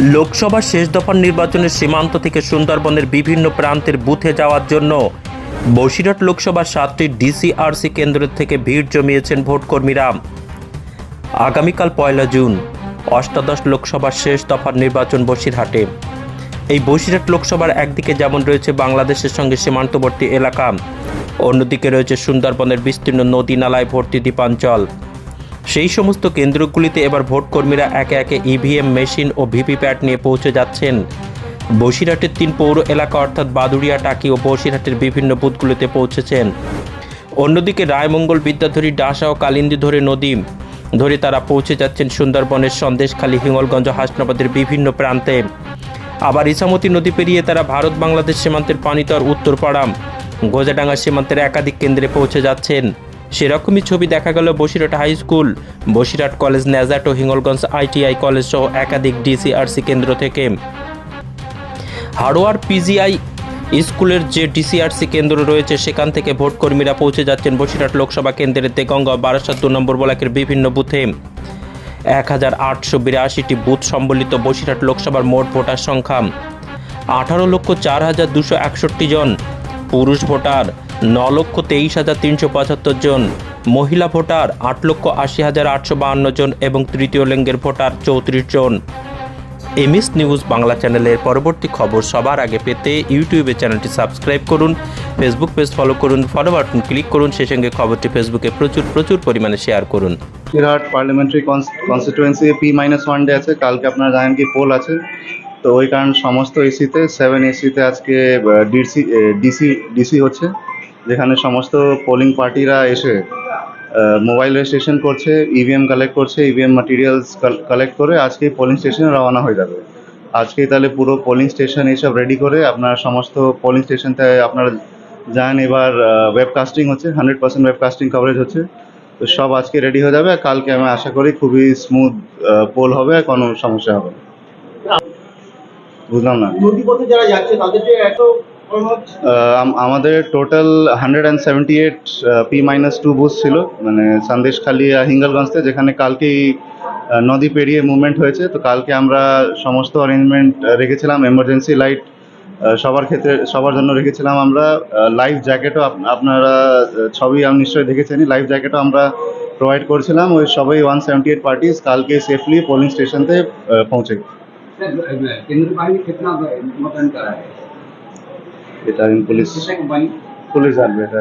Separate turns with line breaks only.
লোকসভার শেষ দফার নির্বাচনের সীমান্ত থেকে সুন্দরবনের বিভিন্ন প্রান্তের বুথে যাওয়ার জন্য বসিরহাট লোকসভার সাতটি ডিসিআরসি কেন্দ্র থেকে ভিড় জমিয়েছেন ভোটকর্মীরা। আগামীকাল পয়লা জুন, অষ্টাদশ লোকসভার শেষ দফার নির্বাচন বসিরহাটে। এই বসিরহাট লোকসভার একদিকে যেমন রয়েছে বাংলাদেশের সঙ্গে সীমান্তবর্তী এলাকা, অন্যদিকে রয়েছে সুন্দরবনের বিস্তীর্ণ নদী নালায় ভর্তি দ্বীপাঞ্চল সেই সমস্ত কেন্দ্রগুলিতে এবার ভোটকর্মীরা একে একে ইভিএম মেশিন ও ভিভিপ্যাট নিয়ে পৌঁছে যাচ্ছেন। বসিরহাটের তিন পৌর এলাকা অর্থাৎ বাদুড়িয়া, টাকি ও বসিরহাটের বিভিন্ন বুথগুলিতে পৌঁছেছেন। অন্যদিকে রায়মঙ্গল বিদ্যাধরী ডাসা ও কালিন্দী ধরে নদী, ধরে তারা পৌঁছে যাচ্ছেন সুন্দরবনের সন্দেশখালী, হিঙ্গলগঞ্জ হাসনাবাদের বিভিন্ন প্রান্তে। আবার ইসামতি নদী পেরিয়ে তারা ভারত, বাংলাদেশ সীমান্তের পানিতর উত্তরপাড়া, গোজাডাঙ্গা সীমান্তের একাধিক কেন্দ্রে পৌঁছে যাচ্ছেন। সেরকমই ছবি দেখা গেল Basirhat high school. Basirhat college Nazat ও হিঙ্গলগঞ্জ আইটিআই কলেজ সহ একাধিক ডিসিআরসি কেন্দ্র থেকে। হাড়োয়ার পিজিআই স্কুলের যে ডিসিআরসি কেন্দ্র রয়েছে, সেখান থেকে ভোটকর্মীরা পৌঁছে যাচ্ছেন বসিরহাট লোকসভা কেন্দ্রের তেগঙ্গা বারাসাত দু নম্বর ব্লকের বিভিন্ন বুথে। এক হাজার আটশো বিরাশিটি বুথ সম্বলিত বসিরহাট লোকসভার মোট ভোটার সংখ্যা। আঠারো লক্ষ চার হাজার দুশো একষট্টি জন। পুরুষ ভোটার ন লক্ষ তেইশ হাজার তিনশো পঁচাত্তর জন, মহিলা ভোটার আট লক্ষ আশি হাজার আটশো বাহান্ন জন এবং তৃতীয় লিঙ্গের ভোটার চৌত্রিশ জন। এমএস নিউজ বাংলা চ্যানেলের পরবর্তী খবর সবার আগে পেতে ইউটিউবে চ্যানেলটি সাবস্ক্রাইব করুন, ফেসবুক পেজ ফলো করুন ফলো বাটন ক্লিক করুন সেই সঙ্গে খবরটি ফেসবুকে প্রচুর প্রচুর পরিমাণে শেয়ার করুন।
বিরাট parliamentary constituency P minus one day আছে, কালকে আপনারা জানেন কি পোল আছে। তো ওই কারণ সমস্ত এসিতে সেভেন এসিতে আজকে ডিসি ডিসি ডিসি হচ্ছে। যেখানে সমস্ত পোলিং পার্টিরা এসে মোবাইল রেজিস্ট্রেশন করছে ইভিএম কালেক্ট করছে ইভিএম মাটেরিয়ালস কালেক্ট করে আজকে পোলিং স্টেশনে রওনা হয়ে যাবে। আজকেই তাহলে পুরো পোলিং স্টেশন এইসব রেডি করে আপনার সমস্ত পোলিং স্টেশনতে আপনারা যান, এবার ওয়েবকাস্টিং হচ্ছে হান্ড্রেড পার্সেন্ট ওয়েবকাস্টিং কভারেজ হচ্ছে। তো সব আজকে রেডি হয়ে যাবে কালকে আমি আশা করি খুবই স্মুথ পোল হবে কোনো সমস্যা হবে। বুঝলাম না?
যারা যাচ্ছে এত
আমাদের total hundred and seventy eight P minus two booth ছিল মানে সন্দেশখালি আর হিঙ্গলগঞ্জতে, যেখানে কালকেই নদী পেরিয়ে মুভমেন্ট হয়েছে। তো কালকে আমরা সমস্ত অ্যারেঞ্জমেন্ট রেখেছিলাম এমার্জেন্সি লাইট সবার ক্ষেত্রে, সবার জন্য রেখেছিলাম আমরা লাইফ জ্যাকেটও আপনারা ছবি আমি নিশ্চয়ই দেখেছেন লাইফ জ্যাকেটও আমরা প্রোভাইড করেছিলাম। ওই সবাই ওয়ান সেভেন্টি এইট পার্টিস কালকে সেফলি পোলিং স্টেশনতে পৌঁছে এটা
আমি পুলিশ
পুলিশ আনবে এটা